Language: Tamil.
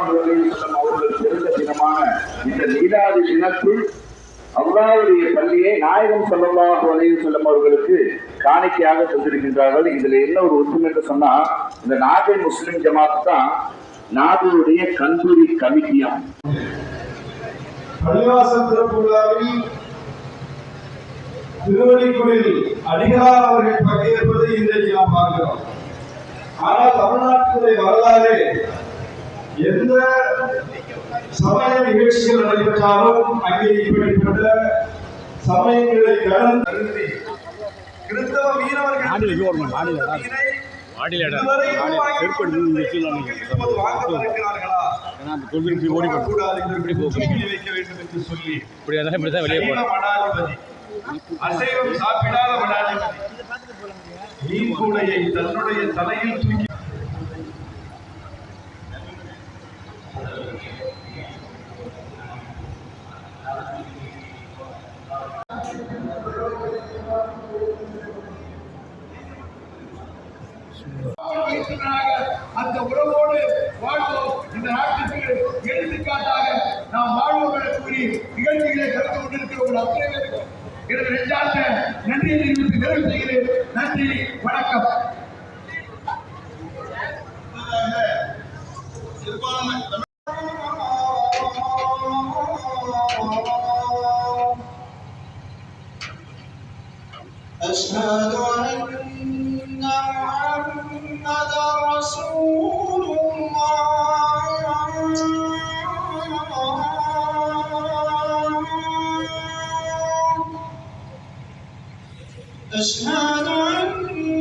அவர்கள் பிறந்த தினமான இந்த மீலாது தினத்துள் அல்லாவுடைய பள்ளியை நாயகம் செல்லமாக அலைஹி செல்லும் அவர்களுக்கு காணிக்கையாக தந்திருக்கின்றார்கள். இதுல என்ன ஒரு ஒற்றுமை என்று சொன்னா இந்த நாகை முஸ்லிம் ஜமாத் தான் நாடுடைய கந்தூரி கமிட்டியம் பள்ளிவாசல் திறப்பு விழாவில் திருவள்ளிக்குடில் அடிகளார் அவர்கள் பங்கேற்பதை இன்றைக்கு நாம் பார்க்கிறோம். ஆனால் தமிழ்நாட்டினுடைய வரலாறு எந்த சமய நிகழ்ச்சிகள் நடைபெற்றாலும் அங்கே இப்படிப்பட்ட சமயங்களை கடந்து கிறிஸ்தவ மீனவர்கள் மாடியில் இடம் இதுவரைக்கும் மாடியில் செருப்படி அந்த உறவோடு வாழ்வோம் இந்த நாட்டுக்கு எடுத்துக்காட்டாக நாம் வாழ்வோம் என கூறி நிகழ்ச்சிகளை கலந்து கொண்டிருக்கிற ஒரு அத்தனை பேருக்கும் எனது நெஞ்சார்ந்த நன்றியை தெரிவித்து நிறைவு செய்கிறேன் நன்றி வணக்கம் أشهد أن أشهد أن